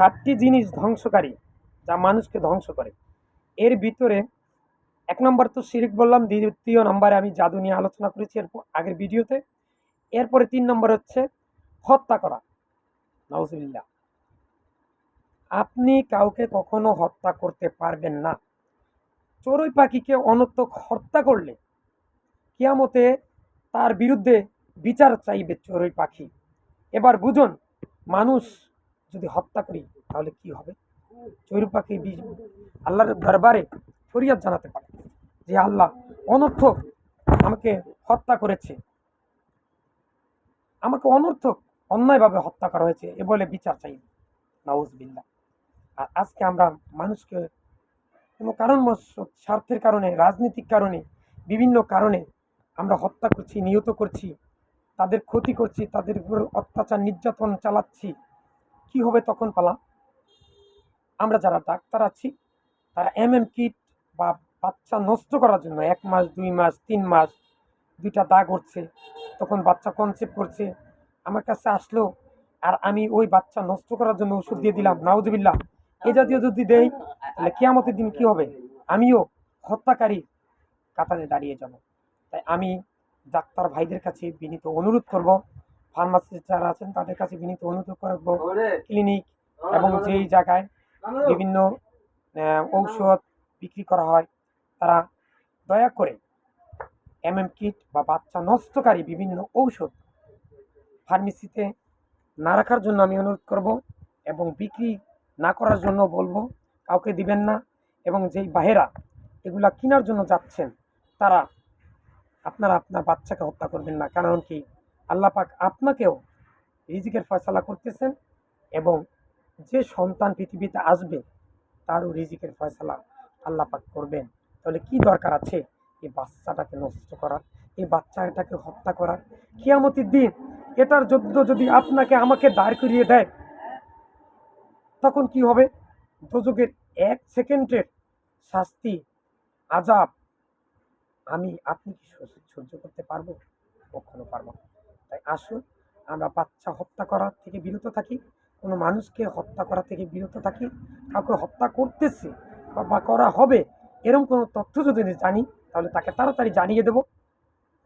ষাটটি জিনিস ধ্বংসকারী যা মানুষকে ধ্বংস করে। এর ভিতরে এক নম্বর তো শিরিক বললাম, দ্বিতীয় নম্বরে আমি জাদু নিয়ে আলোচনা করেছি এরপর আগের ভিডিওতে। এরপরে তিন নম্বর হচ্ছে হত্যা করা। নাউজুবিল্লাহ। আপনি কাউকে কখনো হত্যা করতে পারবেন না। চড়ুই পাখিকে অনর্থক হত্যা করলে কিয়ামতে তার বিরুদ্ধে বিচার চাইবে চড়ুই পাখি। এবার বুঝুন, মানুষ যদি হত্যা করি, তাহলে কি হবে? চড়ুই পাখি আল্লাহর দরবারে ফরিয়াদ জানাতে পারে যে আল্লাহ অনর্থক আমাকে হত্যা করেছে। আমাকে অনর্থক, অন্যায়ভাবে হত্যা করা হয়েছে এ বলে বিচার চাই। নাউজ নাউজবিল্লা আর আজকে আমরা মানুষকে কোনো কারণবশত, স্বার্থের কারণে রাজনৈতিক কারণে, বিভিন্ন কারণে আমরা হত্যা করছি, নিহত করছি, তাদের ক্ষতি করছি, তাদের উপর অত্যাচার, নির্যাতন চালাচ্ছি কি হবে তখন পালা। আমরা যারা ডাক্তার আছি, তারা এম এম কিট বা বাচ্চা নষ্ট করার জন্য এক মাস, দুই মাস, তিন মাস দুইটা দাগ হচ্ছে তখন বাচ্চা কনসেপ্ট করছে, আমার কাছে আসলো, আর আমি ওই বাচ্চা নষ্ট করার জন্য ওষুধ দিয়ে দিলাম নাউজবিল্লা এই জাতীয় যদি দেই, তাহলে কেয়ামতের দিন কি হবে? আমিও হত্যাকারী কাতারে দাঁড়িয়ে যাব। তাই আমি ডাক্তার ভাইদের কাছে বিনীত অনুরোধ করব ফার্মাসিস্ট যারা আছেন তাদের কাছে বিনীত অনুরোধ করব ক্লিনিক এবং যেই জায়গায় বিভিন্ন ঔষধ বিক্রি করা হয় তারা দয়া করে এম এম কিট বা বাচ্চা নষ্টকারী বিভিন্ন ঔষধ ফার্মেসিতে না রাখার জন্য আমি অনুরোধ করব এবং বিক্রি না করার জন্য বলব কাউকে দিবেন না এবং যেই বাহেরা এগুলা কেনার জন্য যাচ্ছেন তারা আপনারা আপনার বাচ্চাকে হত্যা করবেন না। কারণ কি? আল্লাহ পাক আপনাকেও রিজিকের ফয়সালা করতেছেন এবং যে সন্তান পৃথিবীতে আসবে, তারও রিজিকের ফয়সালা আল্লাহ পাক করবেন। তাহলে কি দরকার আছে? এই বাচ্চাটাকে নষ্ট করার, এই বাচ্চাটাকে হত্যা করার। কিয়ামতির দিন এটার যুদ্ধ যদি আপনাকে আমাকে দাঁড় করিয়ে দেয়, তখন কি হবে? দোজকের এক সেকেন্ডের শাস্তি আজাব আমি আপনি কি সহ্য করতে পারব? কখনো পারব না। তাই আসুন, আমরা বাচ্চা হত্যা করার থেকে বিরত থাকি। কোনো মানুষকে হত্যা করা থেকে বিরত থাকি। কাউকে হত্যা করতেছে বা- করা হবে এরকম কোনো তথ্য যদি জানি, তাহলে তাকে তাড়াতাড়ি জানিয়ে দেব।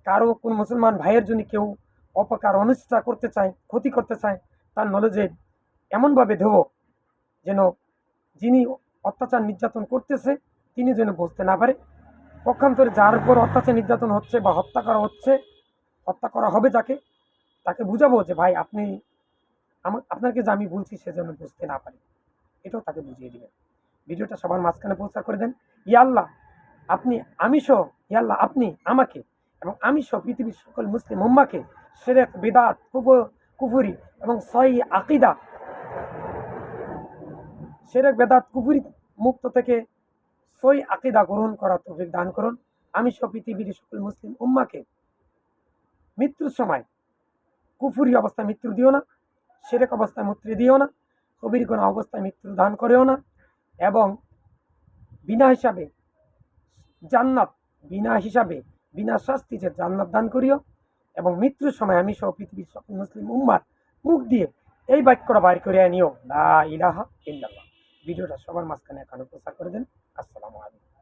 কারও কোন মুসলমান ভাইয়ের জন্য কেউ অপকার, অনিষ্ঠা করতে চায়, ক্ষতি করতে চায়, তার নলেজে এমনভাবে দেব যেন যিনি অত্যাচার নির্যাতন করতেছে, তিনি যেন বুঝতে না পারে। পক্ষান্তরে যার উপর অত্যাচার নির্যাতন হচ্ছে বা হত্যা করা হচ্ছে, হত্যা করা হবে যাকে তাকে বুঝাবো যে, ভাই, আপনি আপনাকে যে আমি বলছি সে যেন বুঝতে না পারে। এটাও তাকে বুঝিয়ে দিবেন। ভিডিওটা সবার মাঝখানে প্রচার করে দেন। ইয়াল্লাহ, আপনি আমি সহ ইয়াল্লাহ, আপনি আমাকে এবং আমি সহ পৃথিবীর সকল মুসলিম উম্মাকে সেরেক, বেদাত, কুফুরি এবং সহি আকিদা, সেরেক, বেদাত, কুফুরি মুক্ত থেকে সই আকিদা গ্রহণ করার তৌফিক দান করুন। আমি সব পৃথিবীর সকল মুসলিম উম্মাকে মৃত্যুর সময় কুফুরি অবস্থায় মৃত্যু দিও না, সেরেক অবস্থায় মৃত্যু দিও না, কবির কোনো অবস্থায় মৃত্যু দান করেও না এবং বিনা হিসাবে জান্নাত, বিনা হিসাবে, বিনা শাস্তি যে জান্নাত দান করিও এবং মৃত্যুর সময় আমি সহ পৃথিবীর সকল মুসলিম উম্মার মুখ দিয়ে এই বাক্যটা বাইর করে আনিও। লা ইলাহা ইল্লাল্লাহ। ভিডিওটা সবার মাঝখানে এখানে প্রচার করে দেন। আসসালামু আলাইকুম।